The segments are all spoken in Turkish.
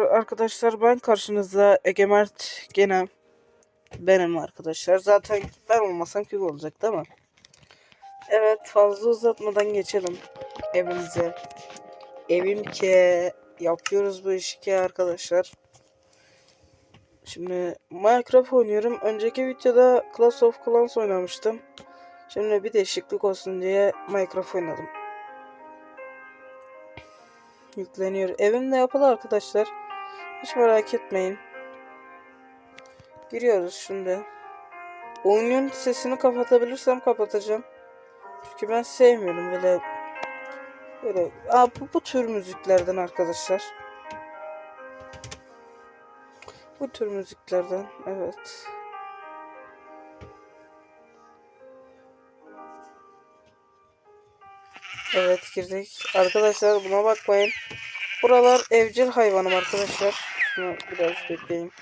Arkadaşlar ben karşınızda Egemert gene benim arkadaşlar. Zaten ben olmasam kim olacak değil mi? Evet fazla uzatmadan geçelim evimize. Evim ki yapıyoruz bu işi ki arkadaşlar. Şimdi Minecraft oynuyorum. Önceki videoda Clash of Clans oynamıştım. Şimdi bir değişiklik olsun diye Minecraft oynadım. Yükleniyor. Evim de yapılı arkadaşlar. Hiç merak etmeyin. Giriyoruz şimdi. Oyunun sesini kapatabilirsem kapatacağım. Çünkü ben sevmiyorum böyle böyle Aa, bu, bu tür müziklerden arkadaşlar. Bu tür müziklerden evet. Evet girdik. Arkadaşlar buna bakmayın. Buralar evcil hayvanım arkadaşlar. Şunu biraz bekleyin.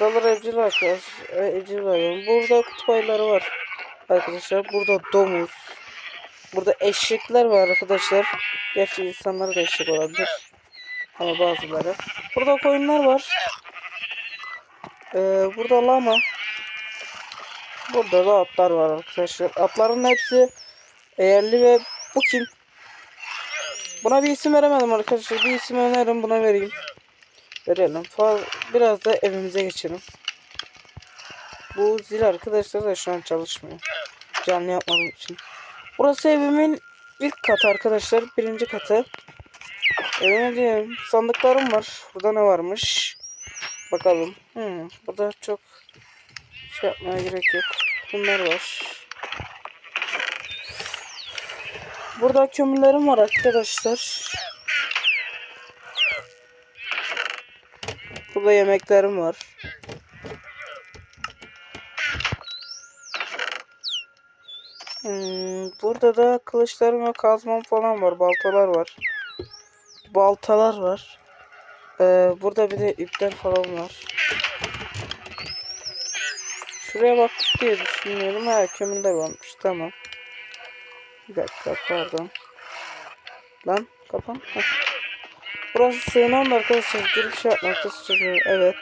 Buralar evcil arkadaş. e, Evcil hayvan. Burada kutup ayıları var. Arkadaşlar burada domuz. Burada eşekler var arkadaşlar. Gerçi insanlar da eşek olabilir. Ama bazıları. Burada koyunlar var. Ee, burada lama. Burada da atlar var arkadaşlar. Atların hepsi eğerli ve bu kim? Buna bir isim veremedim arkadaşlar. Bir isim öneririm buna vereyim. Verelim. Biraz da evimize geçelim. Bu zil arkadaşlar da şu an çalışmıyor. Canlı yapmadığım için. Burası evimin ilk katı arkadaşlar. Birinci katı. Evime diyelim. Sandıklarım var. Burada ne varmış? Bakalım. Hmm, burada çok şey yapmaya gerek yok. Bunlar var. Burada kömürlerim var arkadaşlar. Burada yemeklerim var. Hmm, burada da kılıçlarım ve kazmam falan var. Baltalar var. Baltalar var. Ee, burada bir de ipler falan var. Şuraya baktık diye düşünüyorum. Ha kömürler varmış. Tamam. Bir dakika pardon. Lan kapan. Burası sığınan da arkadaşlar şey yapmakta sürüyor. Evet.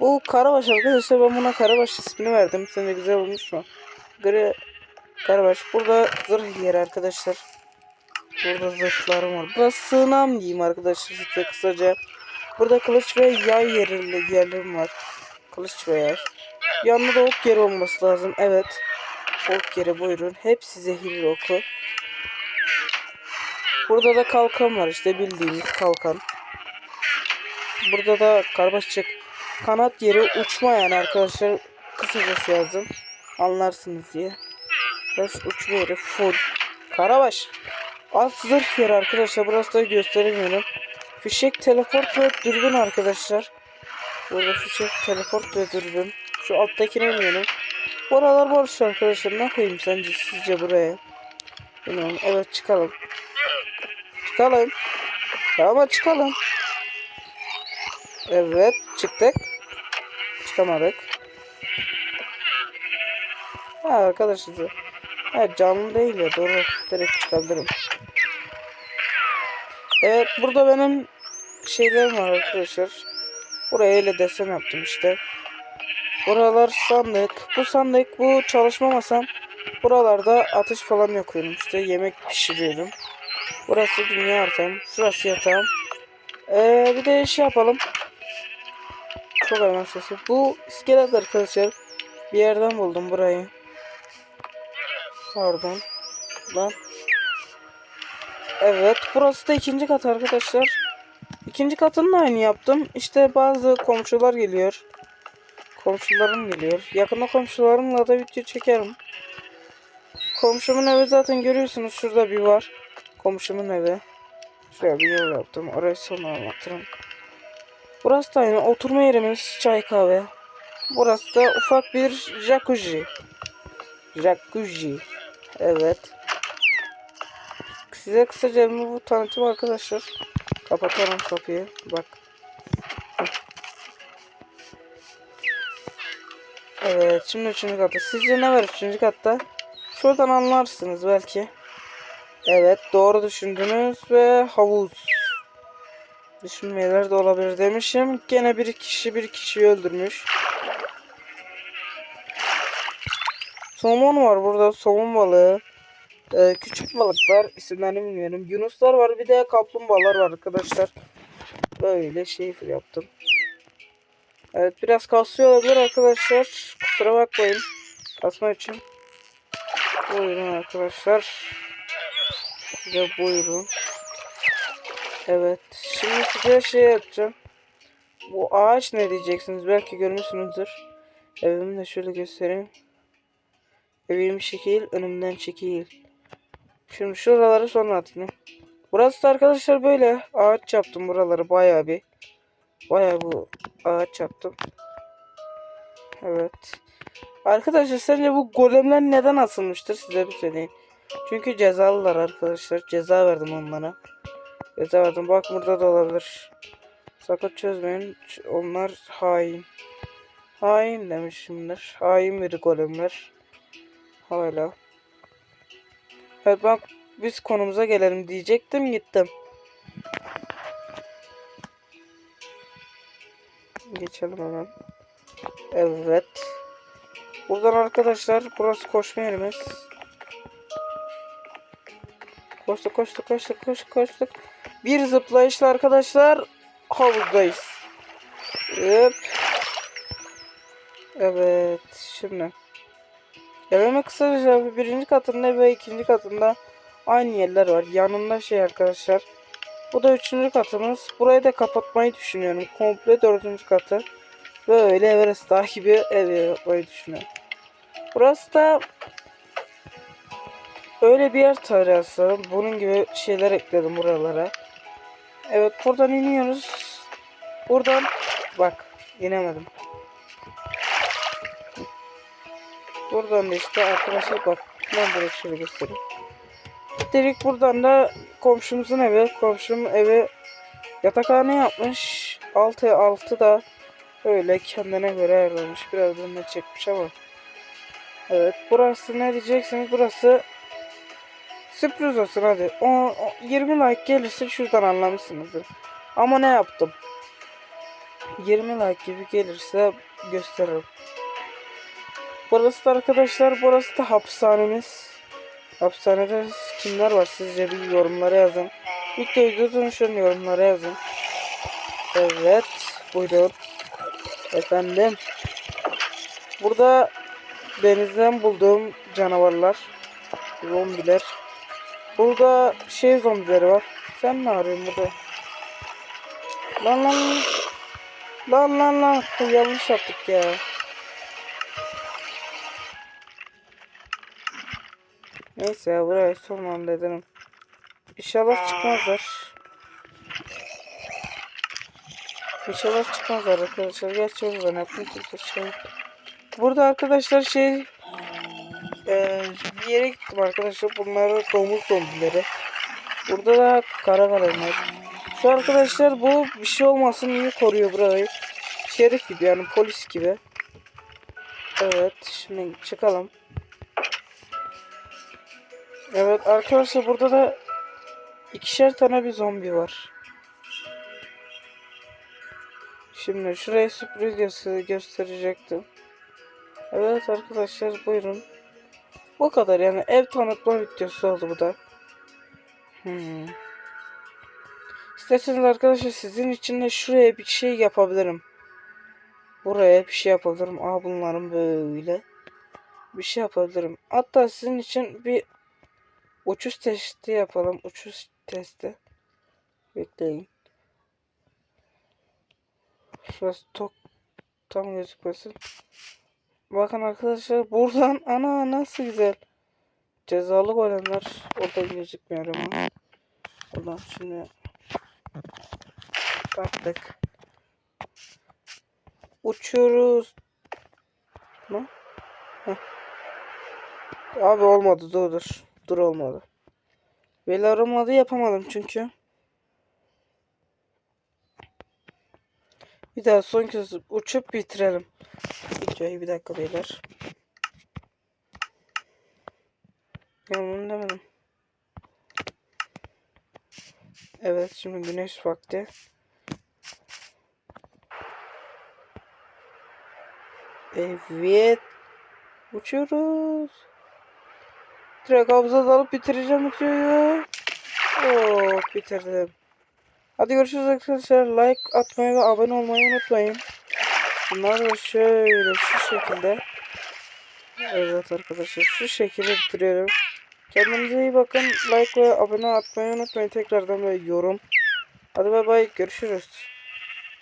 Bu Karabaş arkadaşlar ben buna Karabaş ismini verdim. Sence güzel olmuş mu? Gri Karabaş. Burada zırh yeri arkadaşlar. Burada zırhlarım var. Burası sığınağım diyeyim arkadaşlar size kısaca. Burada kılıç ve yay yeri, yerlerim var. Kılıç ve yay. Yanında da ok yeri olması lazım. Evet. Ok yeri buyurun. Hepsi zehirli oku. Burada da kalkan var işte bildiğimiz kalkan. Burada da karmaşık kanat yeri uçma yani arkadaşlar. Kısacası yazdım. Anlarsınız diye. Burası uçma yeri full. Karabaş. Alt zırh yeri arkadaşlar. Burası da gösteremiyorum. Fişek teleport ve dürbün arkadaşlar. Burada fişek teleport ve dürbün. Şu alttakini bilmiyorum. Buralar boş arkadaşlar. Ne koyayım sence sizce buraya? Bilmiyorum. Evet çıkalım. Çıkalım. Ama çıkalım. Evet çıktık. Çıkamadık. Ha arkadaşlar. Ha canlı değil ya doğru. Direkt çıkabilirim. Evet burada benim şeylerim var arkadaşlar. Buraya öyle desen yaptım işte. Buralar sandık. Bu sandık bu çalışma masam. Buralarda atış falan yapıyorum işte. Yemek pişiriyorum. Burası dünya haritam. Şurası yatağım. Ee, bir de şey yapalım. Çok hayvan sesi. Bu iskelet arkadaşlar. Bir yerden buldum burayı. Pardon. Lan. Evet. Burası da ikinci kat arkadaşlar. İkinci katını da aynı yaptım. İşte bazı komşular geliyor. Komşularım geliyor. Yakında komşularımla da video çekerim. Komşumun evi zaten görüyorsunuz. Şurada bir var. Komşumun evi. Şuraya bir yol yaptım. Orayı sonra anlatırım. Burası da aynı. Oturma yerimiz. Çay kahve. Burası da ufak bir jacuzzi. Jacuzzi. Evet. Size kısaca bu tanıtım arkadaşlar. Kapatalım kapıyı. Bak. Evet şimdi üçüncü katta. Sizce ne var üçüncü katta? Şuradan anlarsınız belki. Evet doğru düşündünüz ve havuz. Düşünmeyeler de olabilir demişim. Gene bir kişi bir kişiyi öldürmüş. Somon var burada. Somon balığı. Ee, küçük balıklar. isimlerini bilmiyorum. Yunuslar var. Bir de kaplumbağalar var arkadaşlar. Böyle şey yaptım. Evet biraz kasıyor olabilir arkadaşlar. Kusura bakmayın. Kasma için. Buyurun arkadaşlar. Size buyurun. Evet. Şimdi size şey yapacağım. Bu ağaç ne diyeceksiniz? Belki görmüşsünüzdür. Evimi de şöyle göstereyim. Evim şekil, önümden çekil. Şimdi şuraları sonra atayım. Burası da arkadaşlar böyle ağaç yaptım buraları bayağı bir. Bayağı bu ağaç yaptım. Evet. Arkadaşlar sence bu golemler neden asılmıştır size bir söyleyeyim. Çünkü cezalılar arkadaşlar. Ceza verdim onlara. Ceza verdim. Bak burada da olabilir. Sakın çözmeyin. Onlar hain. Hain demişimdir. Hain bir golemler. Hala. Evet bak biz konumuza gelelim diyecektim gittim. Geçelim hemen. Evet. Buradan arkadaşlar burası koşma yerimiz. Koştuk koştuk koştuk koştuk koştuk. Bir zıplayışla arkadaşlar havuzdayız. Hop. Evet şimdi. Evime kısaca birinci katında ve ikinci katında aynı yerler var. Yanında şey arkadaşlar. Bu da üçüncü katımız. Burayı da kapatmayı düşünüyorum. Komple dördüncü katı. Böyle Everest Dağı gibi ev yapmayı düşünüyorum. Burası da öyle bir yer tarihası. Bunun gibi şeyler ekledim buralara. Evet buradan iniyoruz. Buradan bak inemedim. Buradan da işte arkadaşlar bak ben buraya şöyle göstereyim. Direkt buradan da komşumuzun evi. Komşum evi yatakhane yapmış. Altı altı da öyle kendine göre ayarlamış. Biraz önüne çekmiş ama. Evet burası ne diyeceksiniz? Burası sürpriz olsun hadi. O- 20 like gelirse şuradan anlamışsınızdır. Ama ne yaptım? 20 like gibi gelirse gösteririm. Burası da arkadaşlar burası da hapishanemiz. Hapishanede kimler var sizce bir yorumlara yazın. Videoyu durdurun şunu yorumlara yazın. Evet buyurun. Efendim. Burada denizden bulduğum canavarlar. Zombiler. Burada şey zombileri var. Sen ne arıyorsun burada? Lan lan. Lan lan lan. Yanlış yaptık ya. Neyse ya burayı son dedim. İnşallah çıkmazlar. İnşallah çıkmazlar arkadaşlar. Gerçi o ben yaptım kimse şey. Burada arkadaşlar şey eee, bir yere gittim arkadaşlar. Bunlar domuz zombileri. Burada da kara kalemler. Şu arkadaşlar bu bir şey olmasın iyi koruyor burayı. Şerif gibi yani polis gibi. Evet şimdi çıkalım. Evet arkadaşlar burada da ikişer tane bir zombi var. Şimdi şuraya sürpriz göster gösterecektim. Evet arkadaşlar buyurun. Bu kadar yani ev tanıtma videosu oldu bu da. Hmm. İsterseniz arkadaşlar sizin için de şuraya bir şey yapabilirim. Buraya bir şey yapabilirim. Aa bunların böyle. Bir şey yapabilirim. Hatta sizin için bir uçuş testi yapalım. Uçuş testi. Bekleyin. Şurası tok tam gözükmesin. Bakın arkadaşlar buradan ana nasıl güzel. Cezalı golemler oradan gözükmüyor ama. Oradan şimdi baktık. Uçuyoruz. Ne? Abi olmadı dur dur dur olmalı. Veli aramadı yapamadım çünkü. Bir daha son kez uçup bitirelim. Videoyu bir dakika beyler. Yanımını demedim. Evet şimdi güneş vakti. Evet. Uçuyoruz. Direkt havuza dalıp bitireceğim videoyu. Oo, bitirdim. Hadi görüşürüz arkadaşlar. Like atmayı ve abone olmayı unutmayın. Bunlar da şöyle şu şekilde. Evet arkadaşlar şu şekilde bitiriyorum. Kendinize iyi bakın. Like ve abone atmayı unutmayın. Tekrardan ve yorum. Hadi bay bay. Görüşürüz.